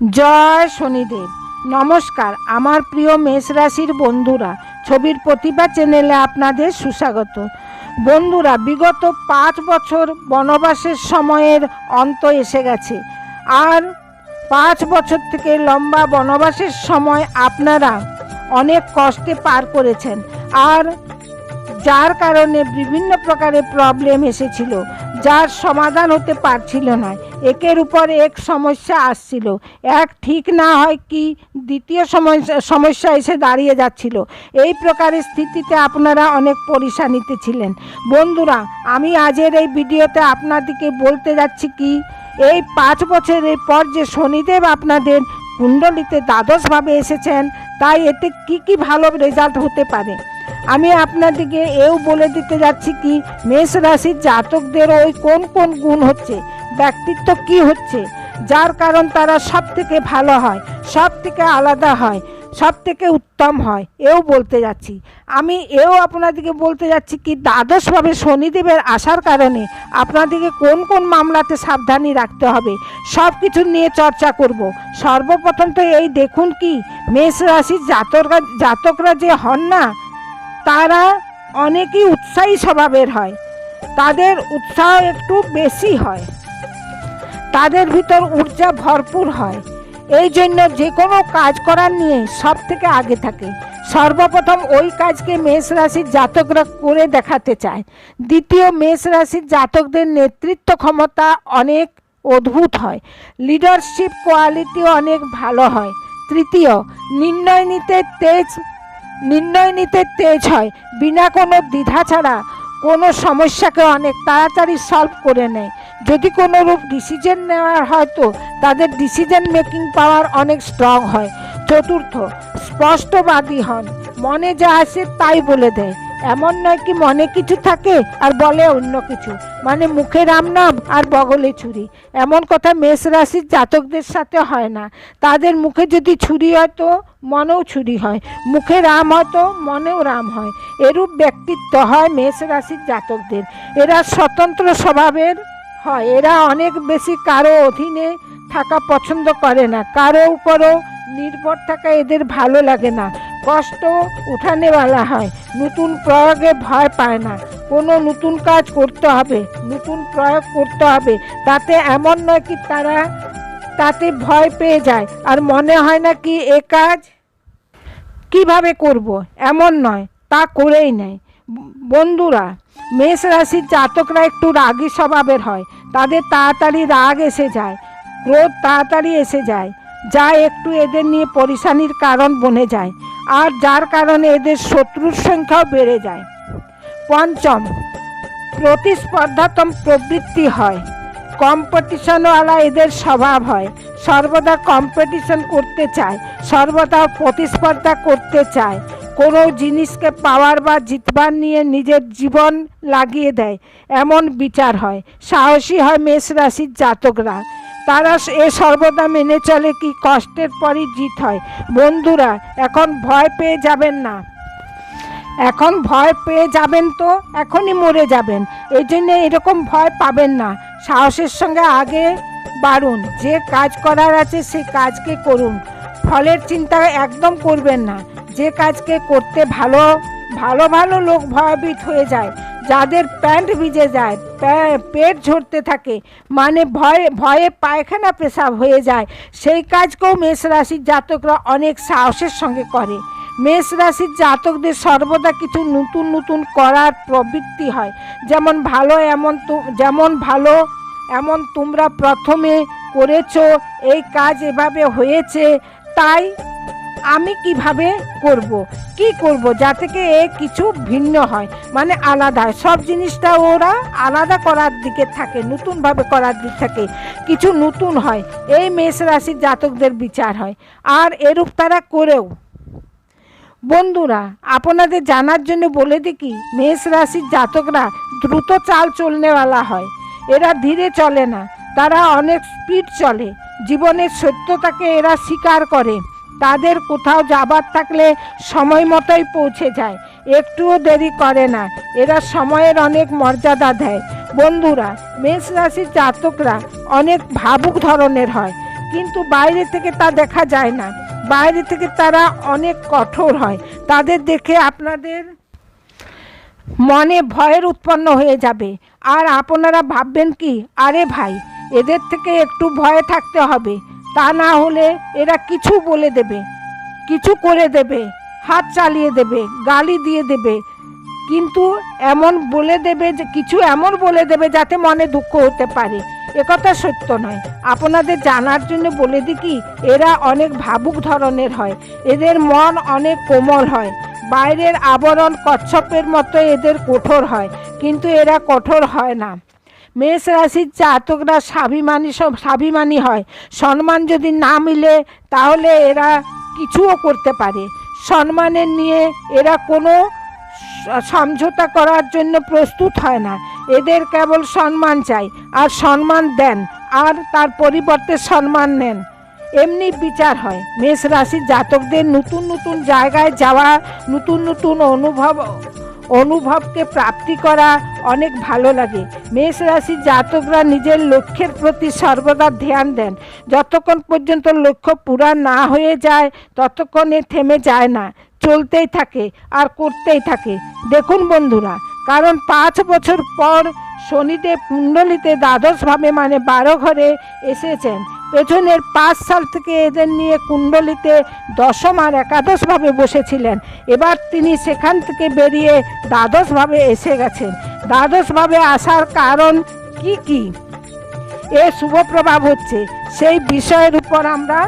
জয় শনিদেব। নমস্কার, আমার প্রিয় মেষ রাশির বন্ধুরা, ছবির প্রতিভা চ্যানেলে আপনাদের সুস্বাগত। বন্ধুরা, বিগত পাঁচ বছর বনবাসের সময়ের অন্ত এসে গেছে। আর পাঁচ বছর থেকে লম্বা বনবাসের সময় আপনারা অনেক কষ্টে পার করেছেন। আর যার কারণে বিভিন্ন প্রকারের প্রবলেম এসেছিল, যার সমাধান হতে পারছিল না। একের উপর এক সমস্যা আসছিল। এক ঠিক না হয় কি, দ্বিতীয় সমস্যা এসে দাঁড়িয়ে যাচ্ছিল। এই প্রকারের স্থিতিতে আপনারা অনেক পরিশানিতে ছিলেন। বন্ধুরা, আমি আজের এই ভিডিওতে আপনাদেরকে বলতে যাচ্ছি কি, এই পাঁচ বছরের পর যে শনিদেব আপনাদের কুণ্ডলিতে দ্বাদশভাবে এসেছেন, তাই এতে কি কি ভালো রেজাল্ট হতে পারে? আমি আপনাদেরকে এও বলে দিতে যাচ্ছি কি, মেষ রাশির জাতকদের ওই কোন কোন গুণ হচ্ছে, ব্যক্তিত্ব কি হচ্ছে, যার কারণ তারা সব থেকে ভালো হয় সব থেকে আলাদা হয় সব থেকে উত্তম হয়, এও বলতে যাচ্ছি। আমি এও আপনাদেরকে বলতে যাচ্ছি কি, দ্বাদশভাবে শনিদেবের আসার কারণে আপনাদেরকে কোন কোন মামলাতে সাবধানী রাখতে হবে সব কিছু নিয়ে চর্চা করব। সর্বপ্রথম তো এই দেখুন কি, মেষ রাশির জাতকরা জাতকরা যে হন না তারা অনেকই উৎসাহী স্বভাবের হয়। তাদের উৎসাহ একটু বেশি হয়। তাদের ভিতর ঊর্জা ভরপুর হয়। এই জন্য যে কোনো কাজ করার নিয়ে সব থেকে আগে থাকে। সর্বপ্রথম ওই কাজকে মেষ রাশির জাতকরা করে দেখাতে চায়। দ্বিতীয় মেষ রাশির জাতকদের নেতৃত্ব ক্ষমতা অনেক অদ্ভুত হয়। লিডারশিপ কোয়ালিটি অনেক ভালো হয়। তৃতীয়, নির্ণয় নিতে তেজ নির্ণয় নিতে তেজ হয়। বিনা কোনো দ্বিধা ছাড়া কোনো সমস্যাকে অনেক তাড়াতাড়ি সলভ করে নেয়। যদি কোনো রূপ ডিসিশন নেওয়ার হয় তো তাদের ডিসিশন মেকিং পাওয়ার অনেক স্ট্রং হয়। চতুর্থ, স্পষ্টবাদী হন। মনে যা আসে তাই বলে দেয়। এমন নয় কি মনে কিছু থাকে আর বলে অন্য কিছু। মানে মুখে রাম নাম আর বগলে ছুরি। এমন কথা মেষ রাশির জাতকদের সাথে হয় না। তাদের মুখে যদি ছুরি হয় তো মনেও ছুরি হয়। মুখে রাম হয় তো মনেও রাম হয়। এরূপ ব্যক্তিত্ব হয় মেষ রাশির জাতকদের। এরা স্বতন্ত্র স্বভাবের হয়। এরা অনেক বেশি কারও অধীনে থাকা পছন্দ করে না। কারও উপরও নির্ভর থাকা এদের ভালো লাগে না। কষ্ট উঠানেওয়ালা হয়। নতুন প্রয়োগে ভয় পায় না। কোনো নতুন কাজ করতে হবে, নতুন প্রয়োগ করতে হবে। তাতে এমন নয় কি তারা তাতে ভয় পেয়ে যায়। আর মনে হয় না কি এ কাজ কীভাবে করব? এমন নয়, তা করেই নেয়। বন্ধুরা, মেষ রাশির জাতকরা একটু রাগী স্বভাবের হয়। তাদের তাড়াতাড়ি রাগ এসে যায়, ক্রোধ তাড়াতাড়ি এসে যায়। যা একটু এদের নিয়ে পরিশানির কারণ বনে যায়। আর যার কারণে এদের শত্রুর সংখ্যাও বেড়ে যায়। পঞ্চম, প্রতিস্পর্ধাতম প্রবৃত্তি হয়। কম্পিটিশনওয়ালা এদের স্বভাব হয়। সর্বদা কম্পিটিশন করতে চায়, সর্বদা প্রতিস্পর্ধা করতে চায়। কোনো জিনিসকে পাওয়ার বা জিতবার নিয়ে নিজের জীবন লাগিয়ে দেয়, এমন বিচার হয়। সাহসী হয় মেষ রাশির জাতকরা। তারা এ সর্বদা মেনে চলে কি কষ্টের পরই জিত হয়। বন্ধুরা, এখন ভয় পেয়ে যাবেন না। এখন ভয় পেয়ে যাবেন তো, এখনই মরে যাবেন। এই জন্য এরকম ভয় পাবেন না। সাহসের সঙ্গে আগে বাড়ুন। যে কাজ করার আছে সেই কাজকে করুন। ফলের চিন্তা একদম করবেন না। যে কাজকে করতে ভালো ভালো ভালো লোক ভয়ভীত হয়ে যায়। যাদের প্যান্ট ভিজে যায় পেট ঝরতে থাকে মানে ভয়ে ভয়ে পায়খানা পেশাব হয়ে যায়, সেই কাজকেও মেষ রাশির জাতকরা অনেক সাহসের সঙ্গে করে। মেষ রাশির জাতকদের সর্বদা কিছু নতুন নতুন করার প্রবৃত্তি হয়। যেমন ভালো এমন যেমন ভালো এমন তোমরা প্রথমে করেছ, এই কাজ এভাবে হয়েছে, তাই আমি কীভাবে করব? কি করব যা থেকে এ কিছু ভিন্ন হয়? মানে আলাদা। হয় সব জিনিসটা ওরা আলাদা করার দিকে থাকে, নতুনভাবে করার দিক থাকে। কিছু নতুন হয়, এই মেষ রাশির জাতকদের বিচার হয়। আর এরূপ তারা করেও। বন্ধুরা, আপনাদের জানার জন্য বলে দিই কি মেষ রাশির জাতকরা দ্রুত চাল চলনেওয়ালা হয়। এরা ধীরে চলে না। তারা অনেক স্পিড চলে। জীবনের সত্যতাকে এরা স্বীকার করে। তাদের কোথাও যাবার থাকলে সময় মতোই পৌঁছে যায়। একটুও দেরি করে না। এরা সময়ের অনেক মর্যাদা দেয়। বন্ধুরা, মেষ রাশির জাতকরা অনেক ভাবুক ধরনের হয়, কিন্তু বাইরে থেকে তা দেখা যায় না। বাইরে থেকে তারা অনেক কঠোর হয়। তাদের দেখে আপনাদের মনে ভয়ের উৎপন্ন হয়ে যাবে। আর আপনারা ভাববেন কি, আরে ভাই, এদের থেকে একটু ভয়ে থাকতে হবে। তা না হলে এরা কিছু বলে দেবে, কিছু করে দেবে, হাত চালিয়ে দেবে, গালি দিয়ে দেবে। কিন্তু এমন বলে দেবে যে, কিছু এমন বলে দেবে যাতে মনে দুঃখ হতে পারে। একথা সত্য নয়। আপনাদের জানার জন্য বলে দিই কি, এরা অনেক ভাবুক ধরনের হয়। এদের মন অনেক কোমল হয়। বাইরের আবরণ কচ্ছপের মতো এদের কঠোর হয়। কিন্তু এরা কঠোর হয় না। মেষ রাশির জাতকরা স্বাভিমানী সব, স্বাভিমানী হয়। সম্মান যদি না মিলে, তাহলে এরা কিছুও করতে পারে। সম্মানের নিয়ে এরা কোনো সমঝোতা করার জন্য প্রস্তুত হয় না। এদের কেবল সম্মান চাই, আর সম্মান দেন, আর তার পরিবর্তে সম্মান নেন। এমনি বিচার হয়। মেষ রাশির জাতকদের নতুন নতুন জায়গায় যাওয়া, নতুন নতুন অনুভব অনুভবকে প্রাপ্তি করা অনেক ভালো লাগে। মেষ রাশির জাতকরা নিজের লক্ষ্যের প্রতি সর্বদা ধ্যান দেন। যতক্ষণ পর্যন্ত লক্ষ্য পুরা না হয়ে যায়, ততক্ষণে থেমে যায় না। চলতেই থাকে আর করতেই থাকে। দেখুন বন্ধুরা, কারণ পাঁচ বছর পর শনিদেব কুণ্ডলিতে দ্বাদশভাবে মানে বারো ঘরে এসেছেন। পেছনের পাঁচ সাল থেকে এদের নিয়ে কুণ্ডলিতে দশম আর একাদশভাবে বসেছিলেন। এবার তিনি সেখান থেকে বেরিয়ে দ্বাদশভাবে এসে গেছেন। দ্বাদশভাবে আসার কারণ কি কি? এ শুভ প্রভাব হচ্ছে। সেই বিষয়ের উপর আমরা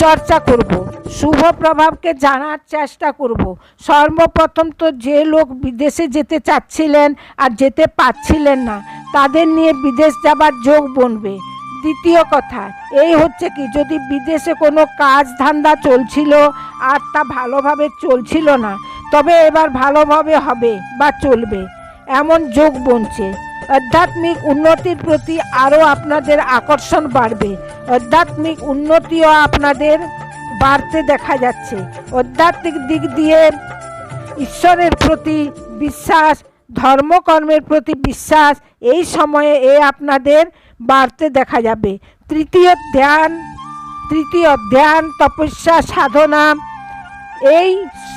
চর্চা করব। শুভ প্রভাবকে জানার চেষ্টা করব। সর্বপ্রথম তো যে লোক বিদেশে যেতে চাচ্ছিলেন আর যেতে পারছিলেন না, তাদের নিয়ে বিদেশ যাবার যোগ বনবে। দ্বিতীয় কথা, এই হচ্ছে কি, যদি বিদেশে কোনো কাজ ধান্দা চলছিল আর তা ভালোভাবে চলছিল না, তবে এবার ভালোভাবে হবে বা চলবে। এমন যোগ বনছে। আধ্যাত্মিক উন্নতির প্রতি আরও আপনাদের আকর্ষণ বাড়বে। আধ্যাত্মিক উন্নতিও আপনাদের বাড়তে দেখা যাচ্ছে। আধ্যাত্মিক দিক দিয়ে ঈশ্বরের প্রতি বিশ্বাস, ধর্মকর্মের প্রতি বিশ্বাস, এই সময়ে এ আপনাদের বাড়তে দেখা যাবে। তৃতীয় ধ্যান তৃতীয় ধ্যান, তপস্যা, সাধনা, এই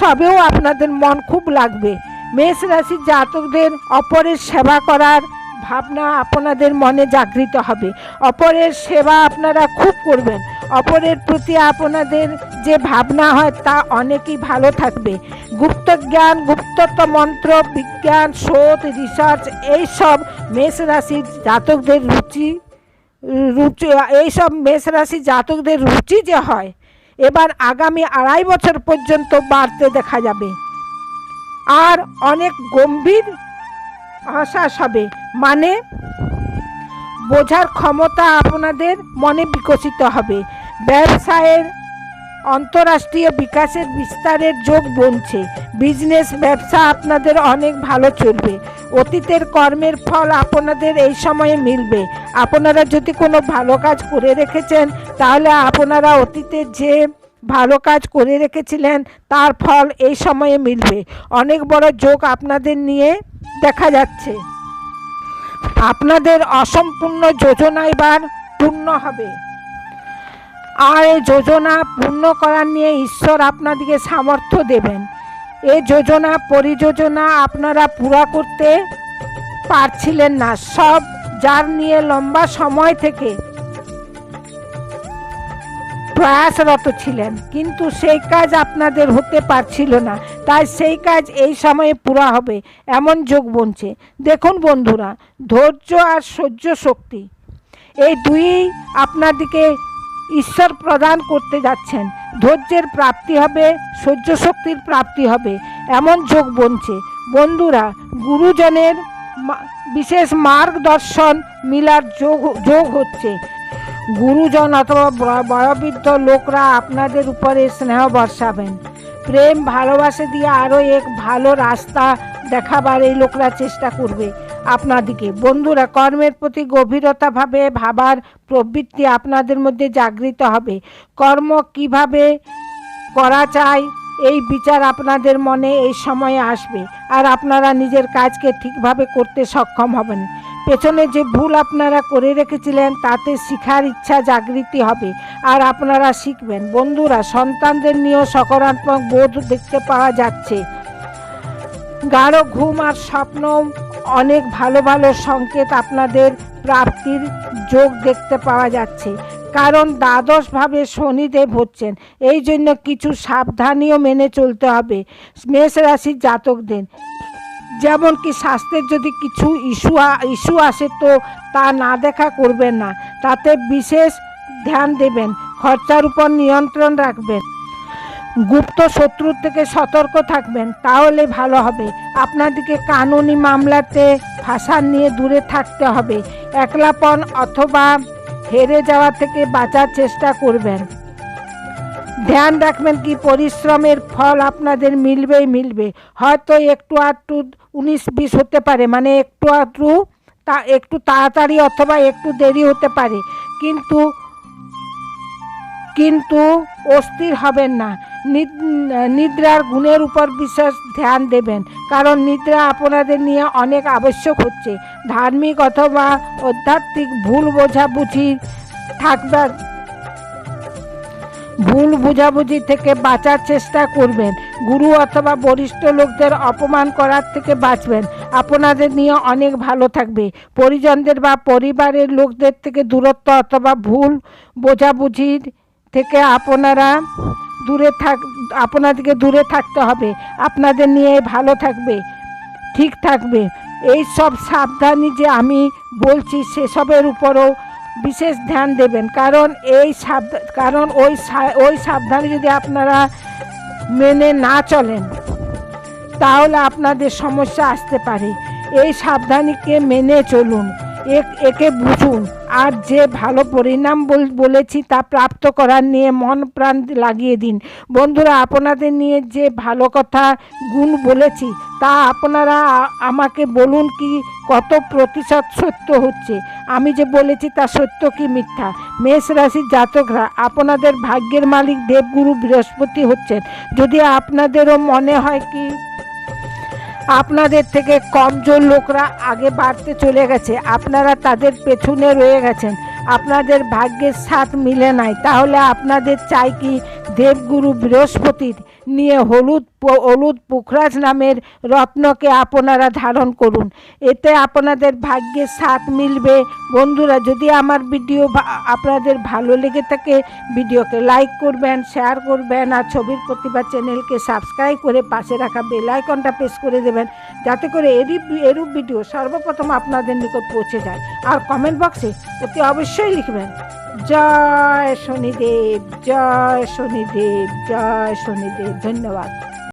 সবেও আপনাদের মন খুব লাগবে। মেষ রাশির জাতকদের অপরের সেবা করার ভাবনা আপনাদের মনে জাগৃত হবে। অপরের সেবা আপনারা খুব করবেন। অপরের প্রতি আপনাদের যে ভাবনা হয় তা অনেকই ভালো থাকবে। গুপ্ত জ্ঞান গুপ্তত্ব মন্ত্র, বিজ্ঞান শোধ রিসার্চ এইসব মেষ রাশির জাতকদের রুচি রুচি, এইসব মেষ রাশি জাতকদের রুচি যে হয়, এবার আগামী আড়াই বছর পর্যন্ত বাড়তে দেখা যাবে। আর অনেক গম্ভীর আশ্বাস হবে। মানে বোঝার ক্ষমতা আপনাদের মনে বিকশিত হবে। ব্যবসায়ের অন্তরাষ্ট্রীয় বিকাশের বিস্তারের যোগ বনছে। বিজনেস, ব্যবসা আপনাদের অনেক ভালো চলবে। অতীতের কর্মের ফল আপনাদের এই সময়ে মিলবে। আপনারা যদি কোনো ভালো কাজ করে রেখেছেন, তাহলে আপনারা অতীতে যে ভালো কাজ করে রেখেছিলেন, তার ফল এই সময়ে মিলবে। অনেক বড় যোগ আপনাদের নিয়ে দেখা যাচ্ছে। আপনাদের অসম্পূর্ণ যোজনা এবার পূর্ণ হবে। আর এই যোজনা পূর্ণ করার নিয়ে ঈশ্বর আপনাদেরকে সামর্থ্য দেবেন। এই যোজনা পরিযোজনা আপনারা পুরা করতে পারছিলেন না। সব যার নিয়ে লম্বা সময় থেকে প্রয়াসরত ছিলেন, কিন্তু সেই কাজ আপনাদের হতে পারছিল না। তাই সেই কাজ এই সময়ে পুরা হবে, এমন যোগ বনছে। দেখুন বন্ধুরা, ধৈর্য আর সহ্য শক্তি, এই দুই আপনাদিকে ঈশ্বর প্রদান করতে যাচ্ছেন। ধৈর্যের প্রাপ্তি হবে সহ্য শক্তির প্রাপ্তি হবে, এমন যোগ বনছে। বন্ধুরা, গুরুজনের বিশেষ মার্গদর্শন মিলার যোগ যোগ হচ্ছে। গুরুজন অথবা বয়োবৃদ্ধ লোকরা আপনাদের উপরে স্নেহ বর্ষাবেন। প্রেম ভালোবাসা দিয়ে আরও এক ভালো রাস্তা দেখাবার এই লোকরা চেষ্টা করবে। আপনাদিকে বন্ধুরা, কর্মের প্রতি গভীরতাভাবে ভাবার প্রবৃত্তি আপনাদের মধ্যে জাগৃত হবে। কর্ম কীভাবে করা চাই এই বিচার আপনাদের মনে এই সময়ে আসবে। আর আপনারা নিজের কাজকে ঠিকভাবে করতে সক্ষম হবেন। পেছনে যে ভুল আপনারা করে রেখেছিলেন, তাতে শিখার ইচ্ছা জাগৃতি হবে। আর আপনারা শিখবেন। বন্ধুরা, সন্তানদের নিয়েও সকারাত্মক বোধ দেখতে পাওয়া যাচ্ছে। গাঢ় ঘুম আর স্বপ্ন অনেক ভালো ভালো সংকেত আপনাদের প্রাপ্তির যোগ দেখতে পাওয়া যাচ্ছে। কারণ দ্বাদশভাবে শনিদেব হচ্ছেন, এই জন্য কিছু সাবধানীও মেনে চলতে হবে মেষ রাশির জাতকদের। যেমন কি স্বাস্থ্যের যদি কিছু ইস্যু ইস্যু আসে তো তা না দেখা করবেন না, তাতে বিশেষ ধ্যান দেবেন, খরচার উপর নিয়ন্ত্রণ রাখবেন। গুপ্ত শত্রুর থেকে সতর্ক থাকবেন, তাহলে ভালো হবে। আপনাদেরকে কানুনি মামলাতে ফাঁসার নিয়ে দূরে থাকতে হবে। একলাপন অথবা হেরে যাওয়া থেকে বাঁচার চেষ্টা করবেন। ধ্যান রাখবেন কি পরিশ্রমের ফল আপনাদের মিলবেই মিলবে। হয়তো একটু আধটু উনিশ বিশ হতে পারে মানে একটু আধটু তা, একটু তাড়াতাড়ি অথবা একটু দেরি হতে পারে। কিন্তু কিন্তু অস্থির হবেন না। নিদ্রার গুণের উপর বিশেষ ধ্যান দেবেন। কারণ নিদ্রা আপনাদের নিয়ে অনেক আবশ্যক হচ্ছে। ধার্মিক অথবা আধ্যাত্মিক ভুল বোঝাবুঝি থাকবে ভুল বুঝাবুঝি থেকে বাঁচার চেষ্টা করবেন। গুরু অথবা বরিষ্ঠ লোকদের অপমান করার থেকে বাঁচবেন। আপনাদের নিয়ে অনেক ভালো থাকবে। পরিজনদের বা পরিবারের লোকদের থেকে দূরত্ব অথবা ভুল বোঝাবুঝির থেকে আপনারা দূরে থাক, আপনাদেরকে দূরে থাকতে হবে। আপনাদের নিয়ে ভালো থাকবে, ঠিক থাকবে। এই সব সাবধানী যে আমি বলছি, সেসবের উপরও বিশেষ ধ্যান দেবেন। কারণ এই সাবধান কারণ ওই ওই সাবধানে যদি আপনারা মেনে না চলেন, তাহলে আপনাদের সমস্যা আসতে পারে। এই সাবধানীকে মেনে চলুন একে বুঝুন। আর যে ভালো পরিণাম বল- বলেছি তা প্রাপ্ত করার নিয়ে মন প্রাণ লাগিয়ে দিন। বন্ধুরা, আপনাদের নিয়ে যে ভালো কথা, গুণ বলেছি, তা আপনারা আমাকে বলুন কি কত প্রতিশত সত্য হচ্ছে? আমি যে বলেছি তা সত্য কি মিথ্যা? মেষ রাশির জাতকরা, আপনাদের ভাগ্যের মালিক দেবগুরু বৃহস্পতি হচ্ছেন। যদি আপনাদেরও মনে হয় কি আপনাদের থেকে কমজোর লোকরা আগে বাড়তে চলে গেছে। আপনারা তাদের পেছনে রয়ে গেছেন। আপনাদের ভাগ্যের সাথ মিলে নাই। তাহলে আপনাদের চাই কি দেবগুরু বৃহস্পতির? নিয়ে হলুদ হলুদ পুখরাজ নামের রত্নকে আপনারা ধারণ করুন। এতে আপনাদের ভাগ্যের সাথ মিলবে। বন্ধুরা, যদি আমার ভিডিও আপনাদের ভালো লেগে থাকে, ভিডিওকে লাইক করবেন, শেয়ার করবেন, আর ছবির প্রতিভা চ্যানেলকে সাবস্ক্রাইব করে পাশে রাখা বেল আইকনটা প্রেস করে দেবেন, যাতে করে এরূপ এরূপ ভিডিও সর্বপ্রথম আপনাদের নিকট পৌঁছে যায়। আর কমেন্ট বক্সে অতি অবশ্যই লিখবেন। জয় শনিদেব জয় শনিদেব জয় শনিদেব ধন্যবাদ।